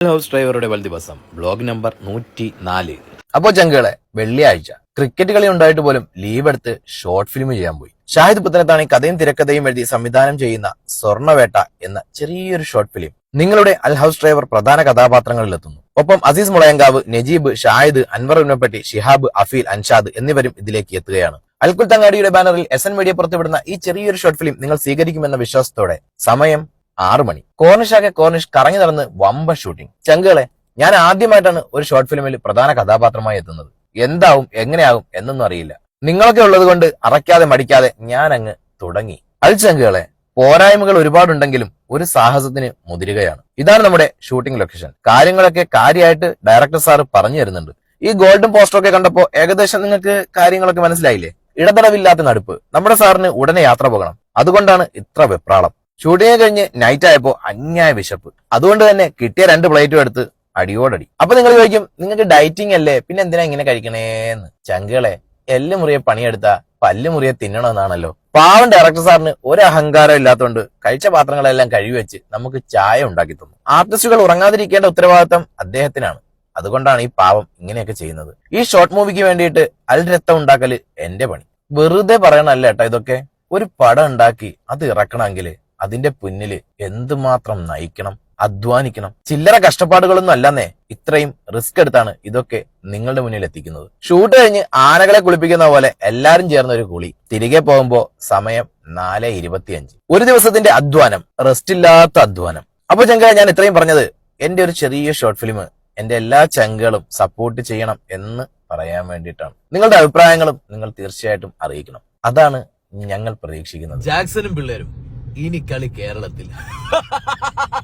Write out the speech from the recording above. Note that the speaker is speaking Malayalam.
ഹൗസ് ഡ്രൈവറുടെ ദിവസം ബ്ലോഗ് നമ്പർ നൂറ്റി നാല് അപ്പോ ചങ്കുകളെ വെള്ളിയാഴ്ച ക്രിക്കറ്റ് കളി ഉണ്ടായിട്ട് പോലും ലീവ് എടുത്ത് ഷോർട്ട് ഫിലിം ചെയ്യാൻ പോയി. ഷാഹിദ് പുത്തനത്താണ് കഥയും തിരക്കഥയും എഴുതി സംവിധാനം ചെയ്യുന്ന സ്വർണവേട്ട എന്ന ചെറിയൊരു ഷോർട്ട് ഫിലിം നിങ്ങളുടെ അൽ ഹൗസ് ഡ്രൈവർ പ്രധാന കഥാപാത്രങ്ങളിൽ എത്തുന്നു. ഒപ്പം അസീസ് മുളയങ്കാവ് നജീബ് ഷാഹിദ് അൻവർ ഉന്നപ്പെട്ടി ഷിഹാബ് അഫീൽ അൻഷാദ് എന്നിവരും ഇതിലേക്ക് എത്തുകയാണ്. അൽകുൽ തങ്ങാടിയുടെ ബാനറിൽ എസ് എൻ മീഡിയ പുറത്തുവിടുന്ന ഈ ചെറിയൊരു ഷോർട്ട് ഫിലിം നിങ്ങൾ സ്വീകരിക്കുമെന്ന വിശ്വാസത്തോടെ സമയം ആറു മണി. കോർണിഷ് ആകെ കോർണിഷ് കറങ്ങി നടന്ന് വമ്പ ഷൂട്ടിംഗ് ചങ്കുകളെ ഞാൻ ആദ്യമായിട്ടാണ് ഒരു ഷോർട്ട് ഫിലിമിൽ പ്രധാന കഥാപാത്രമായി എത്തുന്നത്. എന്താവും എങ്ങനെയാവും എന്നൊന്നും അറിയില്ല. നിങ്ങളൊക്കെ ഉള്ളത് കൊണ്ട് അറയ്ക്കാതെ മടിക്കാതെ ഞാൻ അങ്ങ് തുടങ്ങി. അത് ചങ്കുകളെ പോരായ്മകൾ ഒരുപാടുണ്ടെങ്കിലും ഒരു സാഹസത്തിന് മുതിരുകയാണ്. ഇതാണ് നമ്മുടെ ഷൂട്ടിംഗ് ലൊക്കേഷൻ കാര്യങ്ങളൊക്കെ കാര്യമായിട്ട് ഡയറക്ടർ സാർ പറഞ്ഞു തരുന്നുണ്ട്. ഈ ഗോൾഡൻ പോസ്റ്റർ ഒക്കെ കണ്ടപ്പോ ഏകദേശം നിങ്ങൾക്ക് കാര്യങ്ങളൊക്കെ മനസ്സിലായില്ലേ? ഇടതടവില്ലാത്ത നടുപ്പ്. നമ്മുടെ സാറിന് ഉടനെ യാത്ര പോകണം. അതുകൊണ്ടാണ് ഇത്ര വെപ്രാളം. ഷൂട്ടിംഗ് കഴിഞ്ഞ് നൈറ്റ് ആയപ്പോ അന്യായ വിശപ്പ്. അതുകൊണ്ട് തന്നെ കിട്ടിയ രണ്ട് പ്ലേറ്റും എടുത്ത് അടിയോടടി. അപ്പൊ നിങ്ങൾ ചോദിക്കും നിങ്ങൾക്ക് ഡയറ്റിംഗ് അല്ലേ? പിന്നെ എന്തിനാ ഇങ്ങനെ കഴിക്കണേന്ന്? ചങ്കുകളെ എല്ല് മുറിയെ പണിയെടുത്ത പല്ല് മുറിയെ തിന്നണമെന്നാണല്ലോ. പാവം ഡയറക്ടർ സാറിന് ഒരു അഹങ്കാരം ഇല്ലാത്തതുകൊണ്ട് കഴിച്ച പാത്രങ്ങളെല്ലാം കഴുകി വെച്ച് നമുക്ക് ചായ ഉണ്ടാക്കി തന്നു. ആർട്ടിസ്റ്റുകൾ ഉറങ്ങാതിരിക്കേണ്ട ഉത്തരവാദിത്തം അദ്ദേഹത്തിനാണ്. അതുകൊണ്ടാണ് ഈ പാവം ഇങ്ങനെയൊക്കെ ചെയ്യുന്നത്. ഈ ഷോർട്ട് മൂവിക്ക് വേണ്ടിയിട്ട് അൽ രക്തം ഉണ്ടാക്കൽ എന്റെ പണി. വെറുതെ പറയണല്ല കേട്ടോ ഇതൊക്കെ. ഒരു പടം ഉണ്ടാക്കി അത് ഇറക്കണമെങ്കിൽ അതിന്റെ പിന്നിൽ എന്തുമാത്രം നയിക്കണം അധ്വാനിക്കണം? ചില്ലറ കഷ്ടപ്പാടുകളൊന്നും അല്ലെന്നേ ഇത്രയും റിസ്ക് എടുത്താണ് ഇതൊക്കെ നിങ്ങളുടെ മുന്നിൽ എത്തിക്കുന്നത്. ഷൂട്ട് കഴിഞ്ഞ് ആനകളെ കുളിപ്പിക്കുന്ന പോലെ എല്ലാരും ചേർന്ന ഒരു കുളി. തിരികെ പോകുമ്പോ സമയം നാല് ഇരുപത്തിയഞ്ച്. ഒരു ദിവസത്തിന്റെ അധ്വാനം റെസ്റ്റ് ഇല്ലാത്ത അധ്വാനം. അപ്പൊ ചങ്ക ഞാൻ ഇത്രയും പറഞ്ഞത് എന്റെ ഒരു ചെറിയ ഷോർട്ട് ഫിലിം എന്റെ എല്ലാ ചങ്കുകളും സപ്പോർട്ട് ചെയ്യണം എന്ന് പറയാൻ വേണ്ടിയിട്ടാണ്. നിങ്ങളുടെ അഭിപ്രായങ്ങളും നിങ്ങൾ തീർച്ചയായിട്ടും അറിയിക്കണം. അതാണ് ഞങ്ങൾ പ്രതീക്ഷിക്കുന്നത്. ജാക്സനും പിള്ളേരും. ഇനി കളി കേരളത്തിൽ.